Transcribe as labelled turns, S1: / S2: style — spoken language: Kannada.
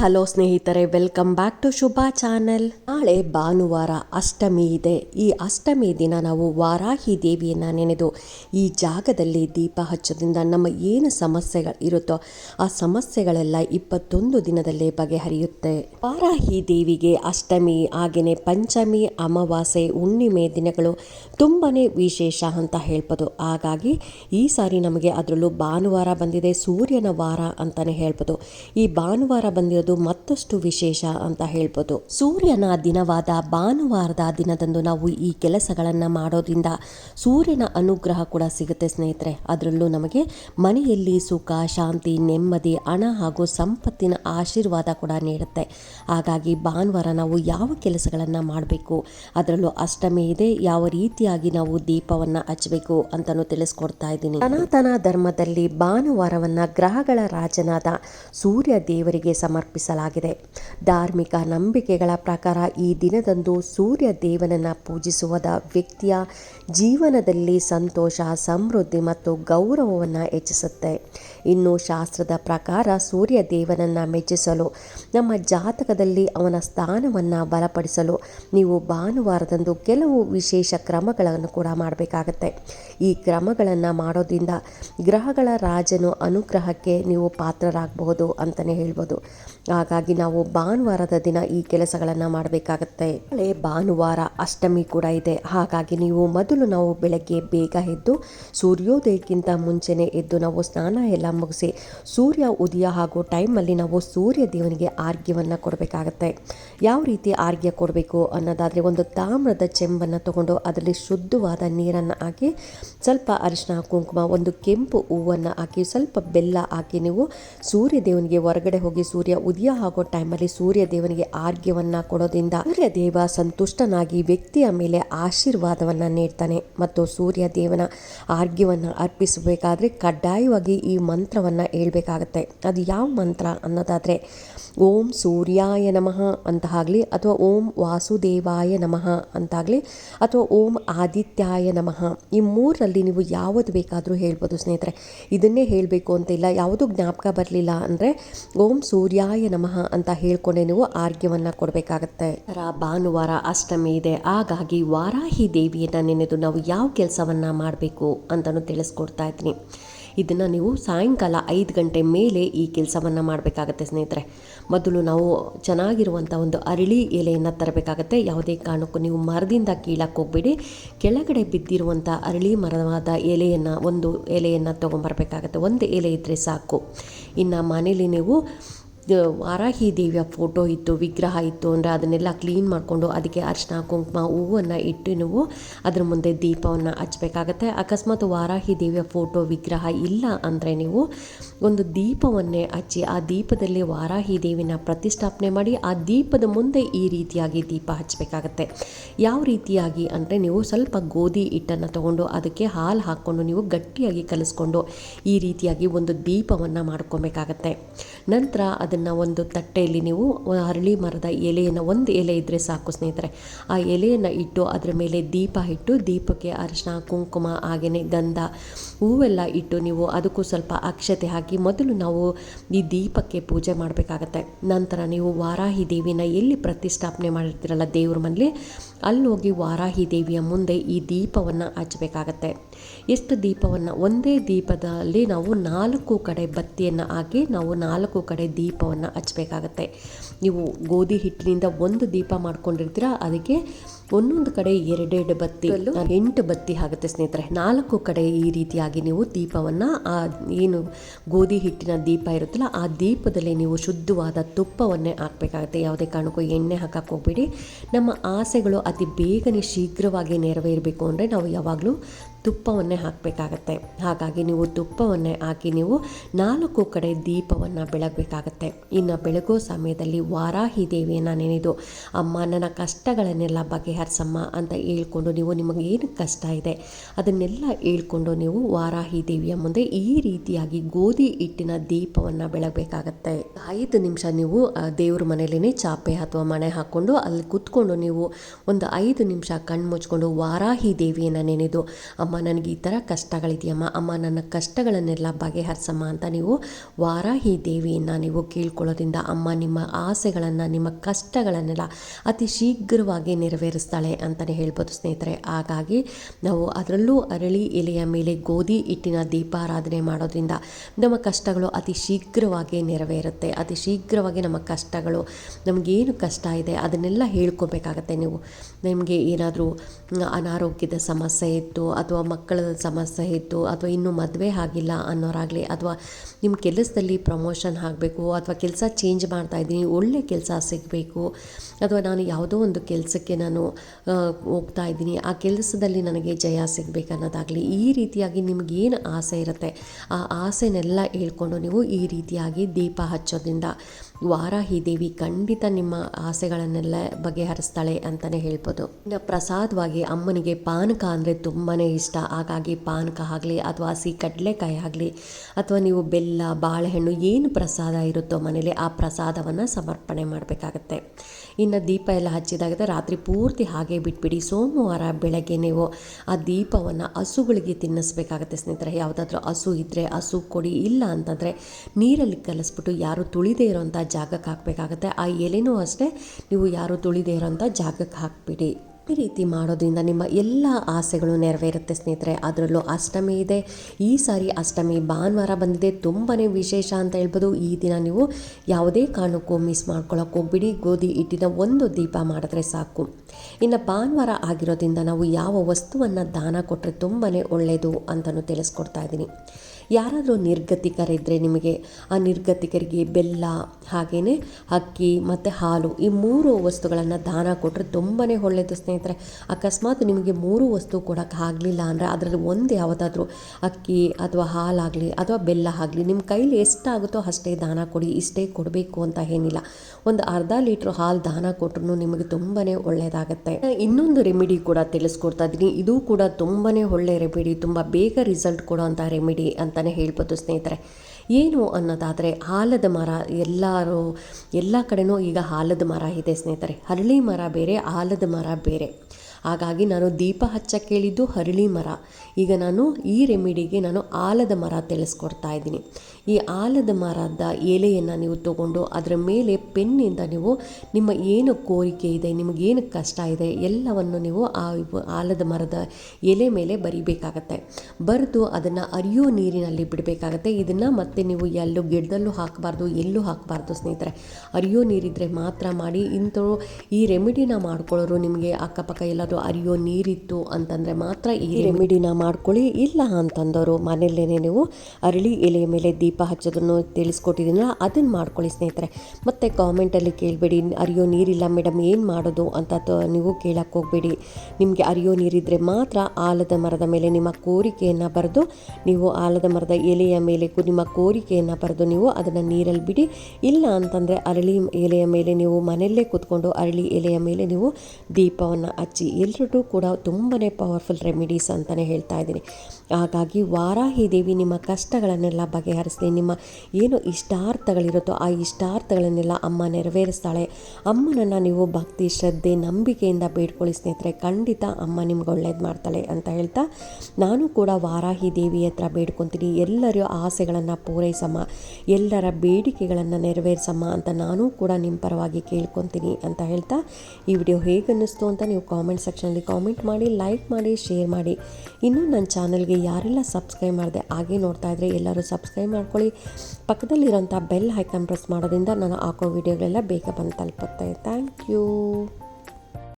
S1: ಹಲೋ ಸ್ನೇಹಿತರೆ welcome back to Shubha channel ನಾಳೆ ಭಾನುವಾರ ಅಷ್ಟಮಿ ಇದೆ. ಈ ಅಷ್ಟಮಿ ದಿನ ನಾವು ವಾರಾಹಿ ದೇವಿಯನ್ನು ನೆನೆದು ಈ ಜಾಗದಲ್ಲಿ ದೀಪ ಹಚ್ಚೋದ್ರಿಂದ ನಮ್ಮ ಏನು ಸಮಸ್ಯೆಗಳು ಇರುತ್ತೋ ಆ ಸಮಸ್ಯೆಗಳೆಲ್ಲ ಇಪ್ಪತ್ತೊಂದು ದಿನದಲ್ಲೇ ಬಗೆಹರಿಯುತ್ತೆ. ವಾರಾಹಿ ದೇವಿಗೆ ಅಷ್ಟಮಿ ಹಾಗೆಯೇ ಪಂಚಮಿ, ಅಮಾವಾಸ್ಯೆ, ಹುಣ್ಣಿಮೆ ದಿನಗಳು ತುಂಬಾ ವಿಶೇಷ ಅಂತ ಹೇಳ್ಬೋದು. ಹಾಗಾಗಿ ಈ ಸಾರಿ ನಮಗೆ ಅದರಲ್ಲೂ ಭಾನುವಾರ ಬಂದಿದೆ, ಸೂರ್ಯನ ವಾರ ಅಂತಲೇ ಹೇಳ್ಬೋದು. ಈ ಭಾನುವಾರ ಬಂದಿರೋದು ಮತ್ತಷ್ಟು ವಿಶೇಷ ಅಂತ ಹೇಳ್ಬೋದು. ಸೂರ್ಯನ ದಿನವಾದ ಭಾನುವಾರದ ದಿನದಂದು ನಾವು ಈ ಕೆಲಸಗಳನ್ನು ಮಾಡೋದ್ರಿಂದ ಸೂರ್ಯನ ಅನುಗ್ರಹ ಕೂಡ ಸಿಗುತ್ತೆ ಸ್ನೇಹಿತರೆ. ಅದರಲ್ಲೂ ನಮಗೆ ಮನೆಯಲ್ಲಿ ಸುಖ, ಶಾಂತಿ, ನೆಮ್ಮದಿ, ಹಣ ಹಾಗೂ ಸಂಪತ್ತಿನ ಆಶೀರ್ವಾದ ಕೂಡ ನೀಡುತ್ತೆ. ಹಾಗಾಗಿ ಭಾನುವಾರ ನಾವು ಯಾವ ಕೆಲಸಗಳನ್ನು ಮಾಡಬೇಕು, ಅದರಲ್ಲೂ ಅಷ್ಟಮಿ ಇದೆ, ಯಾವ ರೀತಿಯಾಗಿ ನಾವು ದೀಪವನ್ನು ಹಚ್ಚಬೇಕು ಅಂತಲೂ ತಿಳಿಸ್ಕೊಡ್ತಾ ಇದ್ದೀನಿ. ಸನಾತನ ಧರ್ಮದಲ್ಲಿ ಭಾನುವಾರವನ್ನು ಗ್ರಹಗಳ ರಾಜನಾದ ಸೂರ್ಯ ದೇವರಿಗೆ ಸಮರ್ಪಿಸಲಾಗಿದೆ ಧಾರ್ಮಿಕ ನಂಬಿಕೆಗಳ ಪ್ರಕಾರ ಈ ದಿನದಂದು ಸೂರ್ಯ ದೇವನನ್ನು ಪೂಜಿಸುವ ವ್ಯಕ್ತಿಯ ಜೀವನದಲ್ಲಿ ಸಂತೋಷ, ಸಮೃದ್ಧಿ ಮತ್ತು ಗೌರವವನ್ನು ಹೆಚ್ಚಿಸುತ್ತೆ. ಇನ್ನು ಶಾಸ್ತ್ರದ ಪ್ರಕಾರ ಸೂರ್ಯ ದೇವನನ್ನು ಮೆಚ್ಚಿಸಲು, ನಮ್ಮ ಜಾತಕದಲ್ಲಿ ಅವನ ಸ್ಥಾನವನ್ನು ಬಲಪಡಿಸಲು ನೀವು ಭಾನುವಾರದಂದು ಕೆಲವು ವಿಶೇಷ ಕ್ರಮಗಳನ್ನು ಕೂಡ ಮಾಡಬೇಕಾಗತ್ತೆ. ಈ ಕ್ರಮಗಳನ್ನು ಮಾಡೋದ್ರಿಂದ ಗ್ರಹಗಳ ರಾಜನು ಅನುಗ್ರಹಕ್ಕೆ ನೀವು ಪಾತ್ರರಾಗಬಹುದು ಅಂತಲೇ ಹೇಳ್ಬೋದು. ಹಾಗಾಗಿ ನಾವು ಭಾನುವಾರದ ದಿನ ಈ ಕೆಲಸಗಳನ್ನು ಮಾಡಬೇಕಾಗತ್ತೆ. ಭಾನುವಾರ ಅಷ್ಟಮಿ ಕೂಡ ಇದೆ. ಹಾಗಾಗಿ ನೀವು ಮೊದಲು ನಾವು ಬೆಳಗ್ಗೆ ಬೇಗ ಎದ್ದು ಸೂರ್ಯೋದಯಕ್ಕಿಂತ ಮುಂಚೆನೆ ಎದ್ದು ನಾವು ಸ್ನಾನ ಎಲ್ಲ ಮುಗಿಸಿ ಸೂರ್ಯ ಉದಯ ಹಾಗೂ ಟೈಮಲ್ಲಿ ನಾವು ಸೂರ್ಯ ದೇವನಿಗೆ ಆರ್ಘ್ಯವನ್ನು ಕೊಡಬೇಕಾಗತ್ತೆ. ಯಾವ ರೀತಿ ಆರ್ಘ್ಯ ಕೊಡಬೇಕು ಅನ್ನೋದಾದರೆ ಒಂದು ತಾಮ್ರದ ಚೆಂಬನ್ನು ತಗೊಂಡು ಅದರಲ್ಲಿ ಶುದ್ಧವಾದ ನೀರನ್ನು ಹಾಕಿ ಸ್ವಲ್ಪ ಅರಿಶಿನ ಕುಂಕುಮ, ಒಂದು ಕೆಂಪು ಹೂವನ್ನು ಹಾಕಿ ಸ್ವಲ್ಪ ಬೆಲ್ಲ ಹಾಕಿ ನೀವು ಸೂರ್ಯ ದೇವನಿಗೆ ಹೊರಗಡೆ ಹೋಗಿ ಸೂರ್ಯ ಉದಯ ಆಗೋ ಟೈಮಲ್ಲಿ ಸೂರ್ಯ ದೇವನಿಗೆ ಆರ್ಘ್ಯವನ್ನು ಕೊಡೋದ್ರಿಂದ ಸೂರ್ಯ ದೇವ ಸಂತುಷ್ಟನಾಗಿ ವ್ಯಕ್ತಿಯ ಮೇಲೆ ಆಶೀರ್ವಾದವನ್ನು ನೀಡ್ತಾನೆ. ಮತ್ತು ಸೂರ್ಯ ದೇವನ ಆರ್ಘ್ಯವನ್ನು ಅರ್ಪಿಸಬೇಕಾದ್ರೆ ಕಡ್ಡಾಯವಾಗಿ ಈ ಮಂತ್ರವನ್ನು ಹೇಳ್ಬೇಕಾಗತ್ತೆ. ಅದು ಯಾವ ಮಂತ್ರ ಅನ್ನೋದಾದರೆ ಓಂ ಸೂರ್ಯಾಯ ನಮಃ ಅಂತ ಆಗಲಿ ಅಥವಾ ಓಂ ವಾಸುದೇವಾಯ ನಮಃ ಅಂತಾಗಲಿ, ಅಥವಾ ಓಂ ಆದಿತ್ಯಾಯ ನಮಃ, ಈ ಮೂರರಲ್ಲಿ ನೀವು ಯಾವುದು ಬೇಕಾದರೂ ಹೇಳ್ಬೋದು ಸ್ನೇಹಿತರೆ. ಇದನ್ನೇ ಹೇಳಬೇಕು ಅಂತ ಇಲ್ಲ, ಯಾವುದು ಜ್ಞಾಪಕ ಬರಲಿಲ್ಲ ಅಂದರೆ ಓಂ ಸೂರ್ಯಾಯ ನಮಃ ಅಂತ ಹೇಳ್ಕೊಂಡೆ ನೀವು ಆರ್ಗ್ಯವನ್ನು ಕೊಡಬೇಕಾಗತ್ತೆ. ಭಾನುವಾರ ಅಷ್ಟಮಿ ಇದೆ, ಹಾಗಾಗಿ ವಾರಾಹಿ ದೇವಿಯನ್ನು ನೆನೆದು ನಾವು ಯಾವ ಕೆಲಸವನ್ನು ಮಾಡಬೇಕು ಅಂತಲೂ ತಿಳಿಸ್ಕೊಡ್ತಾ ಇದ್ದೀನಿ. ಇದನ್ನು ನೀವು ಸಾಯಂಕಾಲ ಐದು ಗಂಟೆ ಮೇಲೆ ಈ ಕೆಲಸವನ್ನು ಮಾಡಬೇಕಾಗತ್ತೆ ಸ್ನೇಹಿತರೆ. ಮೊದಲು ನಾವು ಚೆನ್ನಾಗಿರುವಂಥ ಒಂದು ಅರಳಿ ಎಲೆಯನ್ನು ತರಬೇಕಾಗತ್ತೆ. ಯಾವುದೇ ಕಾರಣಕ್ಕೂ ನೀವು ಮರದಿಂದ ಕೀಳಕ್ಕೆ ಹೋಗ್ಬೇಡಿ. ಕೆಳಗಡೆ ಬಿದ್ದಿರುವಂಥ ಅರಳಿ ಮರವಾದ ಎಲೆಯನ್ನು, ಒಂದು ಎಲೆಯನ್ನು ತೊಗೊಂಬರ್ಬೇಕಾಗತ್ತೆ. ಒಂದು ಎಲೆ ಇದ್ದರೆ ಸಾಕು. ಇನ್ನು ಮನೇಲಿ ನೀವು ವಾರಾಹಿ ದೇವಿಯ ಫೋಟೋ ಇತ್ತು, ವಿಗ್ರಹ ಇತ್ತು ಅಂದರೆ ಅದನ್ನೆಲ್ಲ ಕ್ಲೀನ್ ಮಾಡಿಕೊಂಡು ಅದಕ್ಕೆ ಅರಿಶಿನ ಕುಂಕುಮ, ಹೂವನ್ನು ಇಟ್ಟು ನೀವು ಅದ್ರ ಮುಂದೆ ದೀಪವನ್ನು ಹಚ್ಚಬೇಕಾಗತ್ತೆ ಅಕಸ್ಮಾತ್ ವಾರಾಹಿ ದೇವಿಯ ಫೋಟೋ, ವಿಗ್ರಹ ಇಲ್ಲ ಅಂದರೆ ನೀವು ಒಂದು ದೀಪವನ್ನೇ ಹಚ್ಚಿ ಆ ದೀಪದಲ್ಲಿ ವಾರಾಹಿ ದೇವಿನ ಪ್ರತಿಷ್ಠಾಪನೆ ಮಾಡಿ ಆ ದೀಪದ ಮುಂದೆ ಈ ರೀತಿಯಾಗಿ ದೀಪ ಹಚ್ಚಬೇಕಾಗತ್ತೆ ಯಾವ ರೀತಿಯಾಗಿ ಅಂದರೆ ನೀವು ಸ್ವಲ್ಪ ಗೋಧಿ ಹಿಟ್ಟನ್ನು ತಗೊಂಡು ಅದಕ್ಕೆ ಹಾಲು ಹಾಕ್ಕೊಂಡು ನೀವು ಗಟ್ಟಿಯಾಗಿ ಕಲಿಸ್ಕೊಂಡು ಈ ರೀತಿಯಾಗಿ ಒಂದು ದೀಪವನ್ನು ಮಾಡ್ಕೊಬೇಕಾಗತ್ತೆ. ನಂತರ ಅದನ್ನು ಒಂದು ತಟ್ಟೆಯಲ್ಲಿ ನೀವು ಅರಳಿ ಮರದ ಎಲೆಯನ್ನು ಒಂದು ಎಲೆ ಇದ್ದರೆ ಸಾಕು ಸ್ನೇಹಿತರೆ. ಆ ಎಲೆಯನ್ನು ಇಟ್ಟು ಅದರ ಮೇಲೆ ದೀಪ ಇಟ್ಟು, ದೀಪಕ್ಕೆ ಅರಿಶಿನ ಕುಂಕುಮ ಹಾಗೆಯೇ ಗಂಧ ಹೂವೆಲ್ಲ ಇಟ್ಟು ನೀವು ಅದಕ್ಕೂ ಸ್ವಲ್ಪ ಅಕ್ಷತೆ ಹಾಕಿ ಮೊದಲು ನಾವು ಈ ದೀಪಕ್ಕೆ ಪೂಜೆ ಮಾಡಬೇಕಾಗತ್ತೆ. ನಂತರ ನೀವು ವಾರಾಹಿ ದೇವಿನ ಎಲ್ಲಿ ಪ್ರತಿಷ್ಠಾಪನೆ ಮಾಡಿರ್ತೀರಲ್ಲ ದೇವ್ರ ಮನೇಲಿ, ಅಲ್ಲಿ ಹೋಗಿ ವಾರಾಹಿ ದೇವಿಯ ಮುಂದೆ ಈ ದೀಪವನ್ನು ಹಚ್ಚಬೇಕಾಗತ್ತೆ. ಎಷ್ಟು ದೀಪವನ್ನು? ಒಂದೇ ದೀಪದಲ್ಲಿ ನಾವು ನಾಲ್ಕು ಕಡೆ ಬತ್ತಿಯನ್ನು ಹಾಕಿ ನಾವು ನಾಲ್ಕು ಕಡೆ ದೀಪವನ್ನು ಹಚ್ಚಬೇಕಾಗತ್ತೆ. ನೀವು ಗೋಧಿ ಹಿಟ್ಟಿನಿಂದ ಒಂದು ದೀಪ ಮಾಡ್ಕೊಂಡಿರ್ತೀರ ಅದಕ್ಕೆ ಒಂದೊಂದು ಕಡೆ ಎರಡೆರಡು ಬತ್ತಿ ಎಂಟು ಬತ್ತಿ ಆಗುತ್ತೆ ಸ್ನೇಹಿತರೆ. ನಾಲ್ಕು ಕಡೆ ಈ ರೀತಿಯಾಗಿ ನೀವು ದೀಪವನ್ನು ಆ ಏನು ಗೋಧಿ ಹಿಟ್ಟಿನ ದೀಪ ಇರುತ್ತಲ್ಲ ಆ ದೀಪದಲ್ಲಿ ನೀವು ಶುದ್ಧವಾದ ತುಪ್ಪವನ್ನೇ ಹಾಕಬೇಕಾಗುತ್ತೆ. ಯಾವುದೇ ಕಾರಣಕ್ಕೂ ಎಣ್ಣೆ ಹಾಕಕ್ಕೆ ಹೋಗ್ಬೇಡಿ. ನಮ್ಮ ಆಸೆಗಳು ಅತಿ ಬೇಗನೆ ಶೀಘ್ರವಾಗಿ ನೆರವೇರಬೇಕು ಅಂದರೆ ನಾವು ಯಾವಾಗಲೂ ತುಪ್ಪವನ್ನೇ ಹಾಕಬೇಕಾಗತ್ತೆ. ಹಾಗಾಗಿ ನೀವು ತುಪ್ಪವನ್ನೇ ಹಾಕಿ ನೀವು ನಾಲ್ಕು ಕಡೆ ದೀಪವನ್ನು ಬೆಳಗಬೇಕಾಗತ್ತೆ. ಇನ್ನು ಬೆಳಗೋ ಸಮಯದಲ್ಲಿ ವಾರಾಹಿ ದೇವಿಯನ್ನು ನೆನೆದು ಅಮ್ಮ ನನ್ನ ಕಷ್ಟಗಳನ್ನೆಲ್ಲ ಬಗೆಹರಿಸಿ ಬಗೆಹರಿಸಮ್ಮ ಅಂತ ಹೇಳ್ಕೊಂಡು ನೀವು ನಿಮಗೆ ಏನು ಕಷ್ಟ ಇದೆ, ಅದನ್ನೆಲ್ಲ ಹೇಳ್ಕೊಂಡು ನೀವು ವಾರಾಹಿ ದೇವಿಯ ಮುಂದೆ ಈ ರೀತಿಯಾಗಿ ಗೋಧಿ ಹಿಟ್ಟಿನ ದೀಪವನ್ನು ಬೆಳಗಬೇಕಾಗತ್ತೆ. ಐದು ನಿಮಿಷ ನೀವು ದೇವ್ರ ಮನೇಲೇ ಚಾಪೆ ಅಥವಾ ಮಣೆ ಹಾಕ್ಕೊಂಡು ಅಲ್ಲಿ ಕೂತ್ಕೊಂಡು ನೀವು ಒಂದು ಐದು ನಿಮಿಷ ಕಣ್ಣು ಮುಚ್ಕೊಂಡು ವಾರಾಹಿ ದೇವಿಯನ್ನು ನೆನೆದು, ಅಮ್ಮ, ನನಗೆ ಈ ಥರ ಕಷ್ಟಗಳಿದೆಯಮ್ಮ, ಅಮ್ಮ, ನನ್ನ ಕಷ್ಟಗಳನ್ನೆಲ್ಲ ಬಗೆಹರಿಸಮ್ಮ ಅಂತ ನೀವು ವಾರಾಹಿ ದೇವಿಯನ್ನು ನೀವು ಕೇಳ್ಕೊಳ್ಳೋದ್ರಿಂದ, ಅಮ್ಮ, ನಿಮ್ಮ ಆಸೆಗಳನ್ನು, ನಿಮ್ಮ ಕಷ್ಟಗಳನ್ನೆಲ್ಲ ಅತಿ ಶೀಘ್ರವಾಗಿ ನೆರವೇರಿಸ್ತಾಳೆ ಅಂತಲೇ ಹೇಳ್ಬೋದು ಸ್ನೇಹಿತರೆ. ಹಾಗಾಗಿ ನಾವು ಅದರಲ್ಲೂ ಅರಳಿ ಎಲೆಯ ಮೇಲೆ ಗೋಧಿ ಹಿಟ್ಟಿನ ದೀಪಾರಾಧನೆ ಮಾಡೋದ್ರಿಂದ ನಮ್ಮ ಕಷ್ಟಗಳು ಅತಿ ಶೀಘ್ರವಾಗಿ ನೆರವೇರುತ್ತೆ. ಅತಿ ಶೀಘ್ರವಾಗಿ ನಮ್ಮ ಕಷ್ಟಗಳು, ನಮಗೇನು ಕಷ್ಟ ಇದೆ ಅದನ್ನೆಲ್ಲ ಹೇಳ್ಕೊಬೇಕಾಗತ್ತೆ ನೀವು. ನಿಮಗೆ ಏನಾದರೂ ಅನಾರೋಗ್ಯದ ಸಮಸ್ಯೆ ಇತ್ತು ಅಥವಾ ಮಕ್ಕಳ ಸಮಸ್ಯೆ ಇತ್ತು ಅಥವಾ ಇನ್ನೂ ಮದುವೆ ಆಗಿಲ್ಲ ಅನ್ನೋರಾಗಲಿ ಅಥವಾ ನಿಮ್ಮ ಕೆಲಸದಲ್ಲಿ ಪ್ರಮೋಷನ್ ಆಗಬೇಕು ಅಥವಾ ಕೆಲಸ ಚೇಂಜ್ ಮಾಡ್ತಾ ಇದ್ದೀನಿ, ಒಳ್ಳೆ ಕೆಲಸ ಸಿಗಬೇಕು ಅಥವಾ ನಾನು ಯಾವುದೋ ಒಂದು ಕೆಲಸಕ್ಕೆ ನಾನು ಹೋಗ್ತಾ ಇದ್ದೀನಿ. ಆ ಕೆಲಸದಲ್ಲಿ ನನಗೆ ಜಯ ಸಿಗಬೇಕನ್ನೋದಾಗಲಿ ಈ ರೀತಿಯಾಗಿ ನಿಮಗೇನು ಆಸೆ ಇರುತ್ತೆ? ಆ ಆಸೆನೆಲ್ಲ ಹೇಳ್ಕೊಂಡು ನೀವು ಈ ರೀತಿಯಾಗಿ ದೀಪ ಹಚ್ಚೋದ್ರಿಂದ ವಾರಾಹಿ ದೇವಿ ಖಂಡಿತ ನಿಮ್ಮ ಆಸೆಗಳನ್ನೆಲ್ಲ ಬಗೆಹರಿಸ್ತಾಳೆ ಅಂತಲೇ ಹೇಳ್ಬೋದು. ಇನ್ನು ಪ್ರಸಾದವಾಗಿ ಅಮ್ಮನಿಗೆ ಪಾನಕ ಅಂದರೆ ತುಂಬಾ ಇಷ್ಟ. ಹಾಗಾಗಿ ಪಾನಕ ಆಗಲಿ ಅಥವಾ ಹಸಿ ಕಡಲೆಕಾಯಿ ಆಗಲಿ ಅಥವಾ ನೀವು ಬೆಲ್ಲ, ಬಾಳೆಹಣ್ಣು ಏನು ಪ್ರಸಾದ ಇರುತ್ತೋ ಮನೇಲಿ ಆ ಪ್ರಸಾದವನ್ನು ಸಮರ್ಪಣೆ ಮಾಡಬೇಕಾಗತ್ತೆ. ಇನ್ನು ದೀಪ ಎಲ್ಲ ಹಚ್ಚಿದಾಗ ರಾತ್ರಿ ಪೂರ್ತಿ ಹಾಗೆ ಬಿಟ್ಬಿಡಿ. ಸೋಮವಾರ ಬೆಳಗ್ಗೆ ನೀವು ಆ ದೀಪವನ್ನು ಹಸುಗಳಿಗೆ ತಿನ್ನಿಸ್ಬೇಕಾಗತ್ತೆ ಸ್ನೇಹಿತರೆ. ಯಾವುದಾದ್ರೂ ಹಸು ಇದ್ದರೆ ಹಸು ಕೊಡಿ, ಇಲ್ಲ ಅಂತಂದರೆ ನೀರಲ್ಲಿ ಕಲಿಸ್ಬಿಟ್ಟು ಯಾರು ತುಳಿದೇ ಇರೋಂಥ ಜಾಗಕ್ಕೆ ಹಾಕಬೇಕಾಗತ್ತೆ. ಆ ಎಲೆನೂ ಅಷ್ಟೇ, ನೀವು ಯಾರು ತುಳಿದೇ ಇರೋಂಥ ಜಾಗಕ್ಕೆ ಹಾಕ್ಬಿಡಿ. ಈ ರೀತಿ ಮಾಡೋದ್ರಿಂದ ನಿಮ್ಮ ಎಲ್ಲ ಆಸೆಗಳು ನೆರವೇರುತ್ತೆ ಸ್ನೇಹಿತರೆ. ಅದರಲ್ಲೂ ಅಷ್ಟಮಿ ಇದೆ. ಈ ಸಾರಿ ಅಷ್ಟಮಿ ಭಾನುವಾರ ಬಂದಿದೆ. ತುಂಬಾ ವಿಶೇಷ ಅಂತ ಹೇಳ್ಬೋದು. ಈ ದಿನ ನೀವು ಯಾವುದೇ ಕಾರಣಕ್ಕೂ ಮಿಸ್ ಮಾಡ್ಕೊಳ್ಳೋಕೆ ಹೋಗ್ಬಿಡಿ. ಗೋಧಿ ಹಿಟ್ಟಿನ ಒಂದು ದೀಪ ಮಾಡಿದ್ರೆ ಸಾಕು. ಇನ್ನು ಭಾನುವಾರ ಆಗಿರೋದ್ರಿಂದ ನಾವು ಯಾವ ವಸ್ತುವನ್ನು ದಾನ ಕೊಟ್ಟರೆ ತುಂಬಾ ಒಳ್ಳೆಯದು ಅಂತಲೂ ತಿಳಿಸ್ಕೊಡ್ತಾ ಇದ್ದೀನಿ. ಯಾರಾದರೂ ನಿರ್ಗತಿಕರಿದ್ದರೆ ನಿಮಗೆ ಆ ನಿರ್ಗತಿಕರಿಗೆ ಬೆಲ್ಲ ಹಾಗೆಯೇ ಅಕ್ಕಿ ಮತ್ತು ಹಾಲು ಈ ಮೂರು ವಸ್ತುಗಳನ್ನು ದಾನ ಕೊಟ್ಟರೆ ತುಂಬಾ ಒಳ್ಳೆಯದು ಸ್ನೇಹಿತರೆ. ಅಕಸ್ಮಾತ್ ನಿಮಗೆ ಮೂರು ವಸ್ತು ಕೊಡೋಕ್ಕೆ ಆಗಲಿಲ್ಲ ಅಂದರೆ ಅದರಲ್ಲಿ ಒಂದು ಯಾವುದಾದ್ರೂ ಅಕ್ಕಿ ಅಥವಾ ಹಾಲಾಗಲಿ ಅಥವಾ ಬೆಲ್ಲ ಆಗಲಿ ನಿಮ್ಮ ಕೈಲಿ ಎಷ್ಟಾಗುತ್ತೋ ಅಷ್ಟೇ ದಾನ ಕೊಡಿ, ಇಷ್ಟೇ ಕೊಡಬೇಕು ಅಂತ ಏನಿಲ್ಲ. ಒಂದು ಅರ್ಧ ಲೀಟ್ರ್ ಹಾಲು ದಾನ ಕೊಟ್ಟರು ನಿಮಗೆ ತುಂಬಾ ಒಳ್ಳೆಯದಾಗುತ್ತೆ ಇನ್ನೊಂದು ರೆಮಿಡಿ ಕೂಡ ತಿಳಿಸ್ಕೊಡ್ತಾ ಇದ್ದೀನಿ. ಇದು ಕೂಡ ತುಂಬಾ ಒಳ್ಳೆಯ ರೆಮಿಡಿ, ತುಂಬ ಬೇಗ ರಿಸಲ್ಟ್ ಕೊಡೋಂಥ ರೆಮಿಡಿ ಅಂತಲೇ ಹೇಳ್ಬೋದು ಸ್ನೇಹಿತರೆ. ಏನು ಅನ್ನೋದಾದರೆ ಆಲದ ಮರ, ಎಲ್ಲರೂ, ಎಲ್ಲ ಕಡೆನೂ ಈಗ ಆಲದ ಮರ ಇದೆ ಸ್ನೇಹಿತರೆ. ಹರಳಿ ಮರ ಬೇರೆ ಆಲದ ಮರ ಬೇರೆ. ಹಾಗಾಗಿ ನಾನು ದೀಪ ಹಚ್ಚಕ್ಕೆ ಕೇಳಿದ್ದು ಹರಳಿ ಮರ. ಈಗ ನಾನು ಈ ರೆಮಿಡಿಗೆ ನಾನು ಆಲದ ಮರ ತಿಳಿಸ್ಕೊಡ್ತಾ ಇದ್ದೀನಿ. ಈ ಆಲದ ಮರದ ಎಲೆಯನ್ನು ನೀವು ತಗೊಂಡು ಅದರ ಮೇಲೆ ಪೆನ್ನಿಂದ ನೀವು ನಿಮ್ಮ ಏನು ಕೋರಿಕೆ ಇದೆ ನಿಮಗೇನು ಕಷ್ಟ ಇದೆ, ಎಲ್ಲವನ್ನು ನೀವು ಆ ಆಲದ ಮರದ ಎಲೆ ಮೇಲೆ ಬರಿಬೇಕಾಗತ್ತೆ. ಬರೆದು ಅದನ್ನು ಅರಿಯೋ ನೀರಿನಲ್ಲಿ ಬಿಡಬೇಕಾಗತ್ತೆ. ಇದನ್ನು ಮತ್ತೆ ನೀವು ಎಲ್ಲೂ ಗಿಡದಲ್ಲೂ ಹಾಕಬಾರ್ದು, ಎಲ್ಲೂ ಹಾಕಬಾರ್ದು ಸ್ನೇಹಿತರೆ. ಅರಿಯೋ ನೀರಿದ್ದರೆ ಮಾತ್ರ ಮಾಡಿ. ಇಂಥ ಈ ರೆಮಿಡಿನ ಮಾಡ್ಕೊಳ್ಳೋರು ನಿಮಗೆ ಅಕ್ಕಪಕ್ಕ ಎಲ್ಲಾದರೂ ಅರಿಯೋ ನೀರಿತ್ತು ಅಂತಂದರೆ ಮಾತ್ರ ಈ ರೆಮಿಡಿನ ಮಾಡ್ಕೊಳ್ಳಿ. ಇಲ್ಲ ಅಂತಂದವರು ಮನೆಯಲ್ಲೇ ನೀವು ಅರಳಿ ಎಲೆಯ ಮೇಲೆ ದೀಪ ಹಚ್ಚೋದನ್ನು ತಿಳಿಸ್ಕೊಟ್ಟಿದ್ದೀನಲ್ಲ ಅದನ್ನು ಮಾಡ್ಕೊಳ್ಳಿ ಸ್ನೇಹಿತರೆ. ಮತ್ತು ಕಾಮೆಂಟಲ್ಲಿ ಕೇಳಬೇಡಿ, ಅರಿಯೋ ನೀರಿಲ್ಲ ಮೇಡಮ್ ಏನು ಮಾಡೋದು ಅಂತ ನೀವು ಕೇಳಕ್ಕೆ ಹೋಗಬೇಡಿ. ನಿಮಗೆ ಅರಿಯೋ ನೀರಿದ್ದರೆ ಮಾತ್ರ ಆಲದ ಮರದ ಮೇಲೆ ನಿಮ್ಮ ಕೋರಿಕೆಯನ್ನು ಬರೆದು, ನೀವು ಆಲದ ಮರದ ಎಲೆಯ ಮೇಲೆ ನಿಮ್ಮ ಕೋರಿಕೆಯನ್ನು ಬರೆದು ನೀವು ಅದನ್ನು ನೀರಲ್ಲಿ ಬಿಡಿ. ಇಲ್ಲ ಅಂತಂದರೆ ಅರಳಿ ಎಲೆಯ ಮೇಲೆ ನೀವು ಮನೆಯಲ್ಲೇ ಕೂತ್ಕೊಂಡು ಅರಳಿ ಎಲೆಯ ಮೇಲೆ ನೀವು ದೀಪವನ್ನು ಹಚ್ಚಿ ಎಲ್ಲರೂ ಕೂಡ ತುಂಬಾ ಪವರ್ಫುಲ್ ರೆಮಿಡೀಸ್ ಅಂತಲೇ ಹೇಳ್ತಾ ಇದ್ದೀನಿ. ಹಾಗಾಗಿ ವಾರಾಹಿ ದೇವಿ ನಿಮ್ಮ ಕಷ್ಟಗಳನ್ನೆಲ್ಲ ಬಗೆಹರಿಸಿ ನಿಮ್ಮ ಏನು ಇಷ್ಟಾರ್ಥಗಳಿರುತ್ತೋ ಆ ಇಷ್ಟಾರ್ಥಗಳನ್ನೆಲ್ಲ ಅಮ್ಮ ನೆರವೇರಿಸ್ತಾಳೆ. ಅಮ್ಮನನ್ನು ನೀವು ಭಕ್ತಿ, ಶ್ರದ್ಧೆ, ನಂಬಿಕೆಯಿಂದ ಬೇಡ್ಕೊಳ್ಳಿ ಸ್ನೇಹಿತರೆ, ಖಂಡಿತ ಅಮ್ಮ ನಿಮ್ಗೆ ಒಳ್ಳೇದು ಮಾಡ್ತಾಳೆ ಅಂತ ಹೇಳ್ತಾ ನಾನು ಕೂಡ ವಾರಾಹಿ ದೇವಿ ಹತ್ರ ಬೇಡ್ಕೊತೀನಿ. ಎಲ್ಲರ ಆಸೆಗಳನ್ನು ಪೂರೈಸಮ್ಮ, ಎಲ್ಲರ ಬೇಡಿಕೆಗಳನ್ನು ನೆರವೇರಿಸಮ್ಮ ಅಂತ ನಾನು ಕೂಡ ನಿಮ್ಮ ಪರವಾಗಿ ಕೇಳ್ಕೊತೀನಿ ಅಂತ ಹೇಳ್ತಾ ಈ ವಿಡಿಯೋ ಹೇಗೆ ಅನ್ನಿಸ್ತು ಅಂತ ನೀವು ಕಾಮೆಂಟ್ ಸೆಕ್ಷನಲ್ಲಿ ಕಾಮೆಂಟ್ ಮಾಡಿ, ಲೈಕ್ ಮಾಡಿ, ಶೇರ್ ಮಾಡಿ. ಇನ್ನೂ ನನ್ನ ಚಾನಲ್ಗೆ ಯಾರೆಲ್ಲ ಸಬ್ಸ್ಕ್ರೈಬ್ ಮಾಡಿದೆ ಹಾಗೆ ನೋಡ್ತಾ ಇದ್ದರೆ ಎಲ್ಲರೂ ಸಬ್ಸ್ಕ್ರೈಬ್ ಮಾಡ್ಕೊಳ್ಳಿ. ಪಕ್ಕದಲ್ಲಿರೋಂಥ ಬೆಲ್ ಹೈಕನ್ ಪ್ರೆಸ್ ಮಾಡೋದ್ರಿಂದ ನಾನು ಹಾಕೋ ವಿಡಿಯೋಗಳೆಲ್ಲ ಬೇಗ ಬಂದು ತಲುಪುತ್ತೆ. Thank you.